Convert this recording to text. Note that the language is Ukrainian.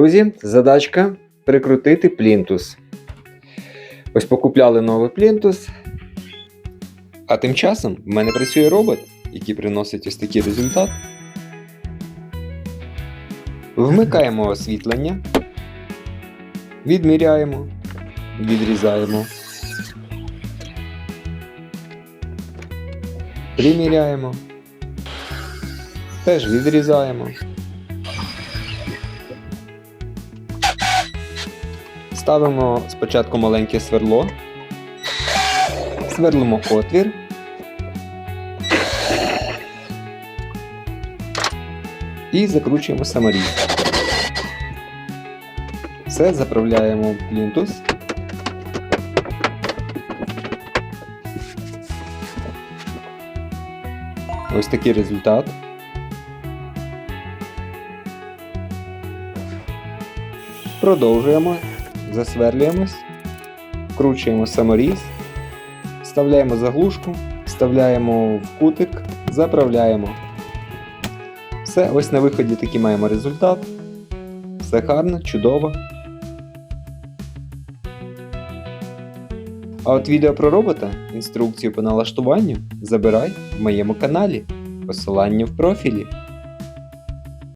Друзі, задачка прикрутити плінтус. Ось покупляли новий плінтус. А тим часом в мене працює робот, який приносить ось такий результат. Вмикаємо освітлення, відміряємо, відрізаємо. Приміряємо. Теж відрізаємо. Ставимо спочатку маленьке сверло, сверлимо отвір. І закручуємо саморіз. Все заправляємо в плінтус. Ось такий результат. Продовжуємо, засверлюємось, вкручуємо саморіз, вставляємо заглушку, вставляємо в кутик, заправляємо. Все, ось на виході такий маємо результат. Все гарно, чудово. А от відео про робота, інструкцію по налаштуванню забирай в моєму каналі. Посилання в профілі.